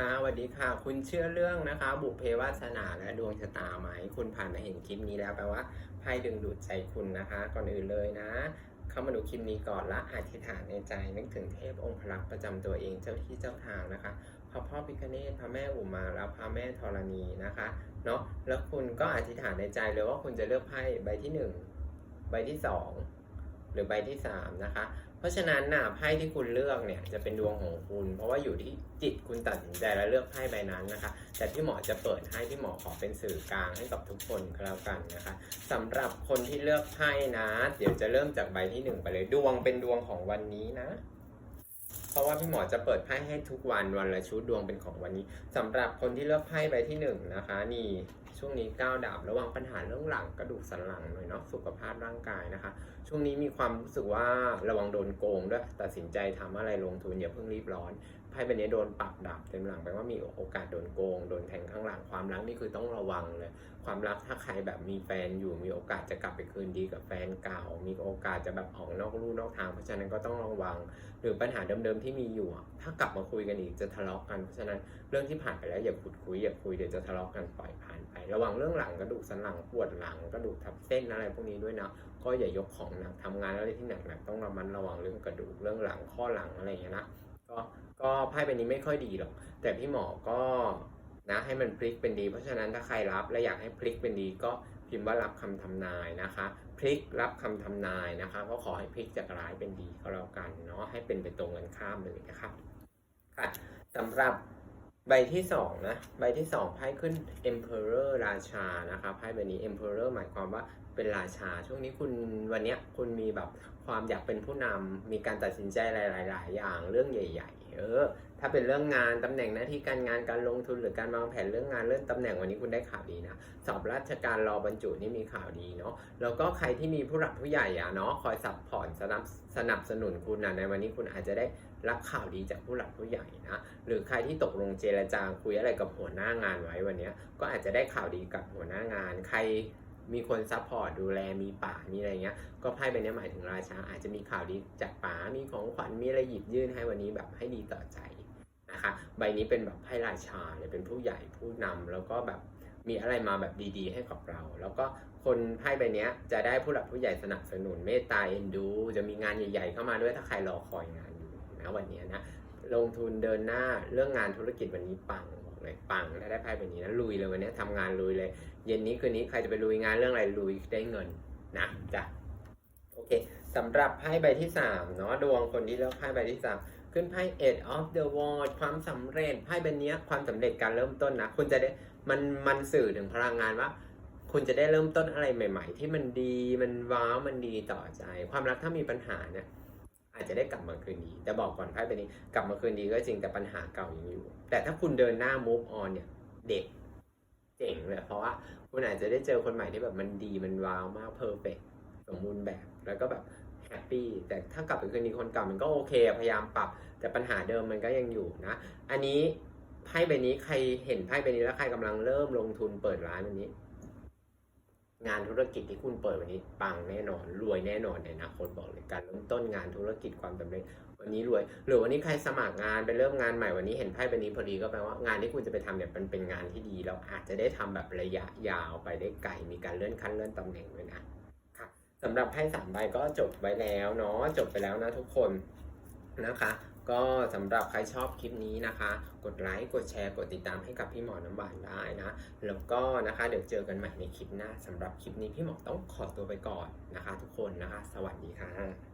ค่ะสวัสดีค่ะ คุณเชื่อเรื่องนะคะ บุพเพวาสนาและดวงชะตาไหม คุณผ่านมาเห็นคลิปนี้แล้วแปลว่าไพ่ดึงดูดใจคุณนะคะ ก่อนอื่นเลยนะ เข้ามาดูคลิปนี้ก่อนละอธิษฐานในใจ นึกถึงเทพองค์พระประจำตัวเองเจ้าที่เจ้าทางนะคะพระพ่อพิคเนตพระแม่อุมาแล้วพระแม่ธรณีนะคะเนาะแล้วคุณก็อธิษฐานในใจเลยว่าคุณจะเลือกไพ่ใบที่หนึ่งใบที่สอง หรือใบที่สามนะคะ เพราะฉะนั้นน่ะไพ่ที่คุณเลือกเนี่ยจะเป็นดวงของคุณ เพราะว่าอยู่ที่จิตคุณตัดสินใจแล้วเลือกไพ่ใบนั้นนะคะ แต่พี่หมอจะเปิดให้พี่หมอขอเป็นสื่อกลางให้กับทุกคนก็แล้วกันนะคะสำหรับคนที่เลือกไพ่นะ เดี๋ยวจะเริ่มจากใบที่หนึ่งไปเลยดวงเป็นดวงของวันนี้นะเพราะว่าพี่หมอจะเปิดไพ่ให้ทุกวันวันละชุดดวงเป็นของวันนี้สำหรับคนที่เลือกไพ่ใบที่หนึ่งนะคะ นี่ ช่วงนี้ก้าวดาบระวังปัญหาเรื่องหลังกระดูกสันหลังหน่อยเนาะสุขภาพร่างกายนะคะ ช่วงนี้มีความรู้สึกว่าระวังโดนโกงด้วยตัดสินใจทำอะไรลงทุนอย่าเพิ่งรีบร้อนไพ่ใบนี้โดนปักดาบเต็มหลังแปลว่ามีโอกาสโดนโกงโดนแทงข้างหลังความรักนี่คือต้องระวังเลยความรักถ้าใครแบบมีแฟนอยู่มีโอกาสจะกลับไปคืนดีกับแฟนเก่า มีโอกาสจะแบบออกนอกลู่นอกทาง เพราะฉะนั้นก็ต้องระวัง หรือปัญหาเดิมๆที่มีอยู่ ถ้ากลับมาคุยกันอีกจะทะเลาะกันเพราะฉะนั้นเรื่องที่ผ่านไปแล้วอย่าขุดคุยอย่าคุยเดี๋ยวจะทะเลาะกันปล่อยผ่านไประวังเรื่องหลังกระดูกสันหลังปวดหลังกระดูกทับเส้นอะไรพวกนี้ด้วยนะก็อย่ายกของหนักทำงานอะไรที่หนักๆต้องระมัดระวังเรื่องกระดูกเรื่องหลังข้อหลังอะไรอย่างเงี้ยนะก็ก็ไพ่ใบนี้ไม่ค่อยดีหรอกแต่พี่หมอก็นะให้มันพลิกเป็นดี เพราะฉะนั้นถ้าใครรับและอยากให้พลิกเป็นดีก็พิมพ์ว่ารับคำทำนายนะคะ พลิกรับคำทำนายนะคะก็ขอให้พลิกจากร้ายเป็นดีก็แล้วกันเนาะให้เป็นไปตรงกันข้ามเลยนะครับค่ะสำหรับ ใบที่สองนะ ใบที่สองไพ่ขึ้น Emperor ราชานะคะไพ่ใบนี้ Emperor หมายความว่าเป็นราชา ช่วงนี้คุณวันเนี้ยคุณมีแบบความอยากเป็นผู้นำมีการตัดสินใจหลาย ๆ อย่างเรื่องใหญ่ ๆ เออ ถ้าเป็นเรื่องงานตำแหน่งหน้าที่การงานการลงทุนหรือการวางแผนเรื่องงานเรื่องตำแหน่งวันนี้คุณได้ข่าวดีนะสอบราชการรอบรรจุนี่มีข่าวดีเนาะแล้วก็ใครที่มีผู้หลักผู้ใหญ่อะเนาะคอยซัพพอร์ตสนับสนับสนุนคุณนะในวันนี้คุณอาจจะได้รับข่าวดีจากผู้หลักผู้ใหญ่นะหรือใครที่ตกลงเจรจาคุยอะไรกับหัวหน้างานไว้วันนี้ก็อาจจะได้ข่าวดีกับหัวหน้างาน ใคร มีคนซัพพอร์ตดูแลมีป่ามีอะไรเงี้ย ก็ไพ่ใบนี้หมายถึงราชา อาจจะมีข่าวดีจากป๋ามีของขวัญมีอะไรหยิบยื่นให้วันนี้แบบให้ดีต่อใจนะคะใบนี้เป็นแบบไพ่ราชาเนี่ยเป็นผู้ใหญ่ผู้นำแล้วก็แบบมีอะไรมาแบบดีๆ ให้กับเรา แล้วก็คนไพ่ใบนี้จะได้ผู้หลักผู้ใหญ่สนับสนุนเมตตาเอ็นดู จะมีงานใหญ่ ๆ เข้ามาด้วยถ้าใครรอคอยงานอยู่นะวันนี้นะ ลงทุนเดินหน้าเรื่องงานธุรกิจวันนี้ปังบอกเลยปังถ้าได้ไพ่ใบนี้นะลุยเลยวันนี้ทำงานลุยเลย เย็นนี้คืนนี้ใครจะไปลุยงานเรื่องอะไรลุยได้เงินนะจ้ะโอเคสำหรับไพ่ใบที่สามเนาะดวงคนที่เลือกไพ่ใบที่สามขึ้นไพ่ Eight of the World ความสำเร็จไพ่ใบเนี้ยความสำเร็จการเริ่มต้นนะคุณจะได้มันมันสื่อถึงพลังงานว่า คุณจะได้เริ่มต้นอะไรใหม่ ๆ ที่มันดีมันว้าวมันดีต่อใจ ความรักถ้ามีปัญหาเนี่ย อาจจะได้กลับมาคืนดีแต่บอกก่อนไพ่ใบนี้กลับมาคืนดีก็จริงแต่ปัญหาเก่ายังอยู่ แต่ถ้าคุณเดินหน้า move on เนี่ยเด็กเจ๋งเลยเพราะว่าคุณอาจจะได้เจอคนใหม่ที่แบบมันดีมันว้าวมากเพอร์เฟกสมบูรณ์แบบแล้วก็แบบแฮปปี้แต่ถ้ากลับไปคืนดีคนเก่ามันก็โอเค พยายามปรับ แต่ปัญหาเดิมมันก็ยังอยู่นะ อันนี้ไพ่ใบนี้ใครเห็นไพ่ใบนี้แล้วใครกำลังเริ่มลงทุนเปิดร้านวันนี้ งานธุรกิจที่คุณเปิดวันนี้ปังแน่นอน รวยแน่นอนในอนาคตบอกเลยการเริ่มต้นงานธุรกิจความสำเร็จวันนี้รวย หรือวันนี้ใครสมัครงานไปเริ่มงานใหม่วันนี้เห็นไพ่ใบนี้พอดีก็แปลว่างานที่คุณจะไปทำเนี่ยมันเป็นงานที่ดีเราอาจจะได้ทำแบบระยะยาวไปได้ไกลมีการเลื่อนขั้นเลื่อนตำแหน่งด้วยนะค่ะสำหรับไพ่สามใบก็จบไว้แล้วเนาะจบไปแล้วนะทุกคนนะคะ ก็สำหรับใครชอบคลิปนี้นะคะ กดไลค์กดแชร์กดติดตามให้กับพี่หมอน้ำหวานได้นะแล้วก็นะคะเดี๋ยวเจอกันใหม่ในคลิปหน้าสำหรับคลิปนี้พี่หมอต้องขอตัวไปก่อนนะคะ ทุกคนนะคะ สวัสดีค่ะ